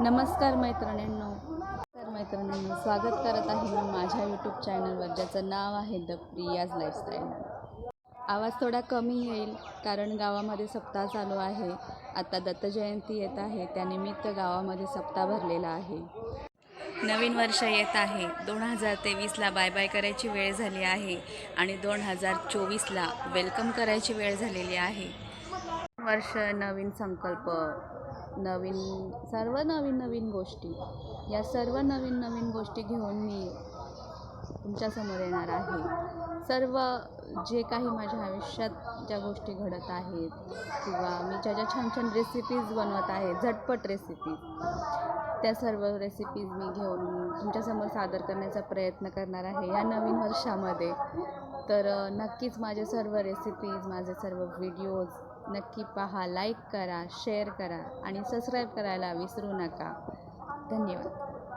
नमस्कार मैत्रिणींनो. तर मैत्रिणींनो स्वागत करत आहे मी माझ्या यूट्यूब चॅनलवर ज्याचं नाव आहे द प्रियाज लाईफस्टाईल आवाज थोडा कमी येईल कारण गावामध्ये सप्ताह चालू आहे. आता दत्तजयंती येत आहे त्यानिमित्त गावामध्ये सप्ताह भरलेला आहे. नवीन वर्ष येत आहे. दोन हजार तेवीसला बाय बाय करायची वेळ झाली आहे आणि दोन हजार चोवीसला वेलकम करायची वेळ झालेली आहे. वर्ष नवीन संकल्प. नवीन सर्व नवीन नवीन गोष्टी. या सर्व नवीन नवीन गोष्टी घेऊन मी तुमच्यासमोर येणार आहे. सर्व जे काही माझ्या आयुष्यात ज्या गोष्टी घडत आहेत किंवा मी ज्या ज्या छान छान रेसिपीज बनवत आहे झटपट रेसिपीज त्या सर्व रेसिपीज मी घेऊन तुमच्यासमोर सादर करण्याचा प्रयत्न करणार आहे. या नवीन वर्षामध्ये तर नक्कीच माझे सर्व रेसिपीज माझे सर्व व्हिडिओज नक्की पहा लाईक करा शेअर करा आणि सबस्क्राईब करायला विसरू नका. धन्यवाद.